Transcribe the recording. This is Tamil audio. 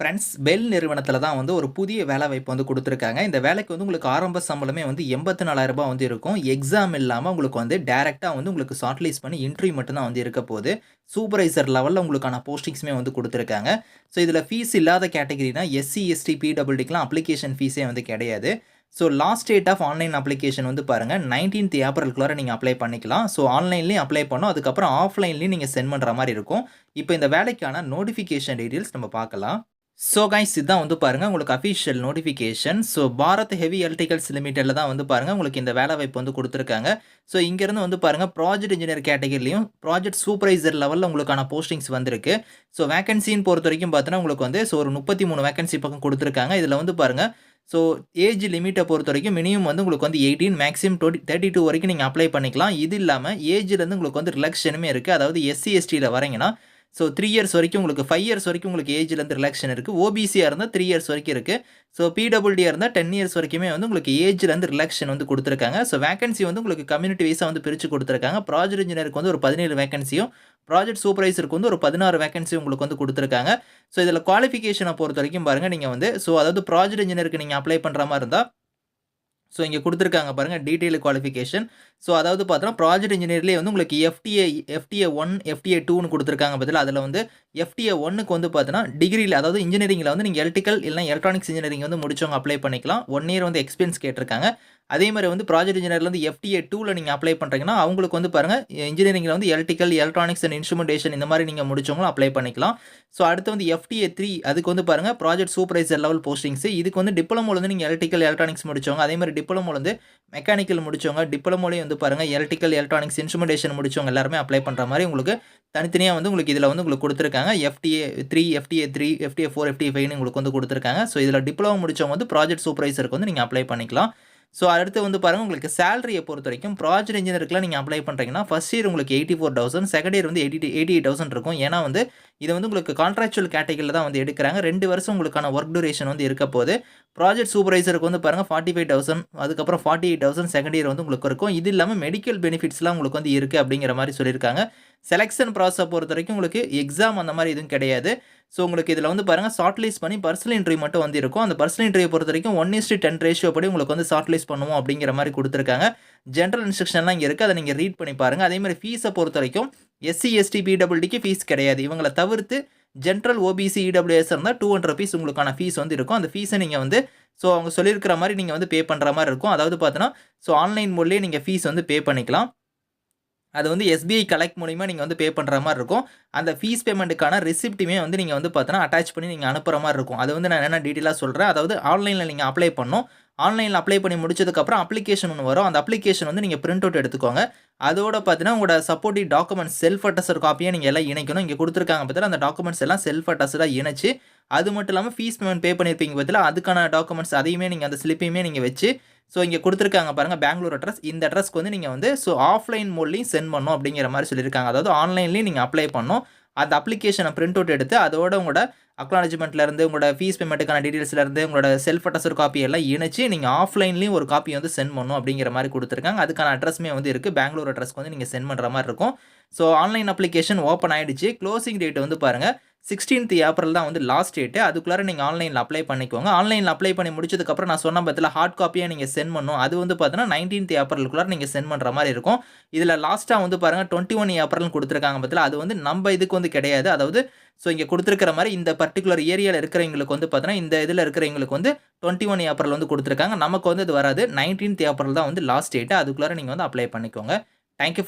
ஃப்ரெண்ட்ஸ் பெல் நிறுவனத்தில் தான் வந்து ஒரு புதிய வேலைவாய்ப்பு வந்து கொடுத்துருக்காங்க இந்த வேலைக்கு வந்து உங்களுக்கு ஆரம்ப சம்பளமே வந்து எண்பத்தி நாலாயிரரூபா வந்து இருக்கும். எக்ஸாம் இல்லாமல் உங்களுக்கு வந்து டேரெக்டாக வந்து உங்களுக்கு ஷார்ட்லிஸ்ட் பண்ணி இன்டர்வியூ மட்டும்தான் வந்து இருக்க போது. சூப்பர்வைசர் லெவலில் உங்களுக்கான போஸ்டிங்ஸுமே வந்து கொடுத்துருக்காங்க ஸோ இதில் ஃபீஸ் இல்லாத கேட்டகரினா எஸ்சி, எஸ்டி, பிடபிள்யூடிக்குலாம் அப்ளிகேஷன் ஃபீஸே வந்து கிடையாது. So last date of online application வந்து பாருங்கள் நைன்டீன்த் ஏப்ரலுக்குள்ளார நீங்கள் அப்ளை பண்ணிக்கலாம். ஸோ ஆன்லைன்லேயும் அப்ளை பண்ணோம் அதுக்கப்புறம் ஆஃப்லைன்லேயும் நீங்கள் சென்ட் பண்ணுற மாதிரி இருக்கும். இப்போ இந்த வேலைக்கான நோட்டிஃபிகேஷன் டீட்டெயில்ஸ் நம்ம பார்க்கலாம். ஸோ கைஸ் இதுதான் வந்து பாருங்கள் உங்களுக்கு official notification. So Bharat heavy electricals லிமிட்டடில் தான் வந்து பாருங்கள் உங்களுக்கு இந்த வேலை வாய்ப்பு வந்து கொடுத்துருக்காங்க ஸோ இங்கேருந்து வந்து பாருங்க ப்ராஜெக்ட் இன்ஜினியர் கேட்டகிரிலையும் ப்ராஜெக்ட் சூப்பர்வைசர் லெவலில் உங்களுக்கான போஸ்டிங்ஸ் வந்திருக்கு. ஸோ வேகன்ஸின்னு பொறுத்த வரைக்கும் பார்த்தீங்கன்னா, உங்களுக்கு வந்து ஸோ ஒரு முப்பத்தி மூணு வேகன்சி பக்கம் கொடுத்துருக்காங்க இதில் வந்து பாருங்கள் ஸோ ஏஜ் லிமிட்டை பொறுத்த வரைக்கும் மினிமம் வந்து உங்களுக்கு வந்து 18 மேக்ஸிமம் 20 32 வரைக்கும் நீங்கள் அப்ளை பண்ணிக்கலாம். இது இல்லாமல் ஏஜ்லேருந்து உங்களுக்கு வந்து ரிலக்ஷனுமே இருக்குது அதாவது எஸ்சி, எஸ்டியில் வரீங்கன்னா, ஸோ த்ரீ இயர்ஸ் வரைக்கும் உங்களுக்கு ஃபைவ் இயர்ஸ் வரைக்கும் உங்களுக்கு ஏஜ்லேருந்து ரிலாக்ஷன் இருக்குது ஓபிசியாக இருந்தால் த்ரீ இயர்ஸ் வரைக்கும் இருக்குது ஸோ பிடபிள்யூடியா இருந்தா 10 இயர்ஸ் வரைக்குமே வந்து உங்களுக்கு ஏஜ்லேருந்து ரிலாக்ஷன் வந்து கொடுத்துருக்காங்க. ஸோ வேகன்சி வந்து உங்களுக்கு கம்யூனிட்டி வைஸாக வந்து பிரித்து கொடுத்துருக்காங்க. ப்ராஜெக்ட் இன்ஜினியருக்கு வந்து ஒரு பதினேழு வேகன்சியும் ப்ராஜெக்ட் சூப்பர்வைசருக்கு வந்து ஒரு 16 வேக்கன்சியும் உங்களுக்கு வந்து கொடுத்துருக்காங்க. ஸோ இதில் குவாலிஃபிகேஷனை பொறுத்த வரைக்கும் பாருங்கள் நீங்கள் வந்து ஸோ அதாவது ப்ராஜெக்ட் இன்ஜினியருக்கு நீங்கள் அப்ளை பண்ணுற மாதிரி இருந்தால் ஸோ இங்கே கொடுத்துருக்காங்க பாருங்கள் டீட்டெயில் குவாலிஃபிகேஷன். ஸோ அதாவது பார்த்தோம்னா ப்ராஜெக்ட் இன்ஜினியர்லேயே வந்து உங்களுக்கு எஃப்டிஏ எஃப்டிஏ ஒன் எஃப்டிஏ டூன்னு கொடுத்துருக்காங்க பதில் அதில் வந்து எஃப்டிஏ ஒன்னுக்கு வந்து பார்த்தீங்கன்னா, டிகிரியில் அதாவது இன்ஜினியரிங்கில் வந்து நீங்கள் எலக்ட்ரிக்கல் இல்லைனா எலக்ட்ரானிக்ஸ் இன்ஜினியரிங் வந்து முடிச்சவங்க அப்ளை பண்ணிக்கலாம். ஒன் இயர் வந்து எக்ஸ்பீரியன்ஸ் கேட்டிருக்காங்க. அதே மாதிரி வந்து ப்ராஜெக்ட் இன்ஜினியர்லேருந்து எஃப்டிஏ டூவில் நீங்கள் அப்ளை பண்ணுறீங்கன்னா அவங்களுக்கு வந்து பாருங்க இன்ஜினியரிங்ல வந்து எலக்ட்ரிக்கல், எலக்ட்ரானிக்ஸ் அண்ட் இன்ஸ்ட்ருமெண்டேஷன் இந்த மாதிரி நீங்கள் முடிச்சவங்களும் அப்ளை பண்ணிக்கலாம். ஸோ அடுத்து வந்து எஃப்டிஏ த்ரீ அதுக்கு வந்து பாருங்க ப்ராஜெக்ட் சூப்பர்வைசர் லெவல் போஸ்டிங்ஸ். இதுக்கு வந்து டிப்ளமோல வந்து நீங்கள் எலக்ட்ரிக்கல், எலக்ட்ரானிக்ஸ் முடிச்சவங்க, அதே மாதிரி டிப்ளமோல வந்து மெக்கானிக்கல் முடிச்சவங்க, டிப்ளமோலையும் வந்து பாருங்கள் எலக்ட்ரிக்கல், எலக்ட்ரானிக்ஸ், இன்ஸ்ட்ருமெண்டேஷன் முடிச்சவங்க எல்லாருமே அப்ளை பண்ணுற மாதிரி உங்களுக்கு தனித்தனியாக வந்து உங்களுக்கு இதில் வந்து உங்களுக்கு கொடுத்துருக்காங்க FTA three FTA three FTA four FTA ஃபைவ்னு உங்களுக்கு வந்து கொடுத்துருக்காங்க ஸோ இதில் டிப்ளமோ முடிச்சவங்க வந்து ப்ராஜெக்ட் சூப்பர்வைசருக்கு வந்து நீங்கள் அப்ளை பண்ணிக்கலாம். ஸோ அடுத்து வந்து பாருங்கள் உங்களுக்கு சேலரியை பொறுத்த வரைக்கும் ப்ராஜெக்ட் இன்ஜினியருக்குலாம் நீங்கள் அப்ளை பண்ணுறீங்கன்னா ஃபர்ஸ்ட் இயர் உங்களுக்கு 84,000 செகண்ட் இயர் வந்து 80 88,000 இருக்கும். ஏன்னா வந்து இது வந்து உங்களுக்கு கான்ட்ராக்சுவல் கேட்டகரியில் தான் வந்து எடுக்கிறாங்க ரெண்டு வருஷம் உங்களுக்கான ஒர்க் டூரேஷன் வந்து இருக்க போது. ப்ராஜெக்ட் சூப்பர்வைசருக்கு வந்து பாருங்க 45,000 அதுக்கப்புறம் 48,000 செகண்ட் இயர் வந்து உங்களுக்கு இருக்கும். இது இல்லாமல் மெடிக்கல் பெனிஃபிட்ஸ்லாம் உங்களுக்கு வந்து இருக்குது அப்படிங்கிற மாதிரி சொல்லியிருக்காங்க. செலெக்ஷன் ப்ராசஸை பொறுத்த வரைக்கும் உங்களுக்கு எக்ஸாம் அந்த மாதிரி எதுவும் கிடையாது. ஸோ உங்களுக்கு இதில் வந்து பாருங்கள் ஷார்ட்லிஸ்ட் பண்ணி பர்சனல் இன்டர்வியூ மட்டும் வந்து இருக்கும். அந்த பர்சனல் இன்டர்வியூ பொறுத்தவரைக்கும் 1:10 ரேஷியோ படி உங்களுக்கு வந்து ஷார்ட்லிஸ்ட் பண்ணுவோம் அப்படிங்கிற மாதிரி கொடுத்துருக்காங்க ஜென்ரல் இன்ஸ்ட்ரக்ஷன்லாம் இங்கே இருக்குது அதை நீங்கள் ரீட் பண்ணி பாருங்கள் அதே ஃபீஸை பொறுத்த வரைக்கும் எஸ்சி, எஸ்டி, பிடபிள்யூடிக்கு ஃபீஸ் கிடையாது. இவங்கள தவிர்த்து ஜென்ரல் ஓபிசி, இடபிள்யூஎஸ் இருந்தா ₹200 உங்களுக்கான ஃபீஸ் வந்து இருக்கும். அந்த ஃபீஸை நீங்கள் வந்து ஸோ அவங்க சொல்லியிருக்கிற மாதிரி நீங்கள் வந்து பே பண்ணுற மாதிரி இருக்கும். அதாவது பார்த்தீங்கன்னா, ஸோ ஆன்லைன் மூலியே நீங்கள் ஃபீஸ் வந்து பே பண்ணிக்கலாம். அது வந்து எஸ்பிஐ கலெக்ட் மூலிமா நீங்கள் வந்து பே பண்ணுற மாதிரி இருக்கும். அந்த ஃபீஸ் பேமெண்ட்டுக்கான ரிசிப்ட்டுமே வந்து நீங்கள் வந்து பார்த்தீங்கன்னா, அட்டாச் பண்ணி நீங்கள் அனுப்புற மாதிரி இருக்கும். அது வந்து நான் என்ன டீட்டெயிலாக சொல்கிறேன் அதாவது ஆன்லைனில் நீங்கள் அப்ளை பண்ணோம் ஆன்லைனில் அப்ளை பண்ணி முடிச்சதுக்கப்புறம் அப்ளிகேஷன் ஒன்று வரும். அந்த அப்ளிகேஷன் வந்து நீங்கள் பிரிண்ட் அவுட் எடுத்துக்கோங்க. அதோட பார்த்தீங்கன்னா, உங்களோட சப்போர்ட்டிவ் டாக்குமெண்ட்ஸ் செல்ஃப் அட்டஸ்டட் காப்பியா நீங்கள் எல்லாம் இணைக்கணும். இங்கே கொடுத்துருக்காங்க பார்த்தீங்கன்னா அந்த டாக்குமெண்ட்ஸ் எல்லாம் செல்ஃப் அட்டஸ்டடா இணைச்சு, அது மட்டும் இல்லாமல் ஃபீஸ் பேமெண்ட் பே பண்ணியிருப்பீங்க பார்த்தீங்களா, அதுக்கான டாக்குமெண்ட்ஸ் அதையுமே நீங்கள் அந்த ஸ்லிப்பையுமே நீங்கள் வச்சு, ஸோ இங்கே கொடுத்துருக்காங்க பாருங்கள் பெங்களூர் அட்ரஸ். இந்த அட்ரஸ்க்கு வந்து நீங்கள் வந்து ஸோ ஆஃப்லைன் மோட்லயும் சென்ட் பண்ணணும் அப்படிங்கிற மாதிரி சொல்லியிருக்காங்க. அதாவது ஆன்லைன்லேயும் நீங்கள் அப்ளை பண்ணணும். அந்த அப்ளிகேஷனை பிரிண்ட் அவுட் எடுத்து அதோட உங்களோட அக்னாலஜ்மெண்ட்லேருந்து உங்களோட ஃபீஸ் பேமெண்ட்டுக்கான டீட்டெயில்ஸ்லேருந்து உங்களோட செல்ஃப் அட்டஸ்டட் காப்பி எல்லாம் இணைச்சி நீங்கள் ஆஃப்லைன்லேயும் ஒரு காப்பி வந்து சென்ட் பண்ணணும் அப்படிங்கிற மாதிரி கொடுத்துருக்காங்க அதுக்கான அட்ரஸ்மே வந்து இருக்குது பெங்களூர் அட்ரஸ்க்கு வந்து நீங்கள் சென்ட் பண்ணுற மாதிரி இருக்கும். ஸோ ஆன்லைன் அப்ளிகேஷன் ஓப்பன் ஆகிடுச்சு க்ளோசிங் டேட் வந்து பாருங்கள் 16த் ஏப்ரல் தான் வந்து லாஸ்ட் டேட்டு அதுக்குள்ளார நீங்கள் ஆன்லைனில் அப்ளை பண்ணிக்கோங்க. ஆன்லைனில் அப்ளை பண்ணி முடிச்சதுக்கப்புறம் நான் சொன்ன பார்த்தீங்களா, ஹார்ட் காப்பியாக நீங்கள் சென்ட் பண்ணணும். அது வந்து பார்த்தீங்கன்னா, 19த் ஏப்ரலுக்குள்ளார நீங்கள் சென்ட் பண்ணுற மாதிரி இருக்கும். இதில் லாஸ்ட்டாக வந்து பாருங்க 21 ஏப்ரல்னு கொடுத்துருக்காங்க பார்த்தீங்களா, அது வந்து நம்ம இதுக்கு வந்து கிடையாது. அதாவது ஸோ இங்கே கொடுத்துருக்கிற மாதிரி இந்த பர்ட்டிகுலர் ஏரியாவில் இருக்கிறவங்களுக்கு வந்து பார்த்தீங்கன்னா, இந்த இதில் இருக்கிறவங்களுக்கு வந்து 21 ஏப்ரல் வந்து கொடுத்துருக்காங்க நமக்கு வந்து அது வராது. 19த் ஏப்ரல் தான் வந்து லாஸ்ட் டேட்டு அதுக்குள்ளார நீங்கள் வந்து அப்ளை பண்ணிக்கோங்க. Thank you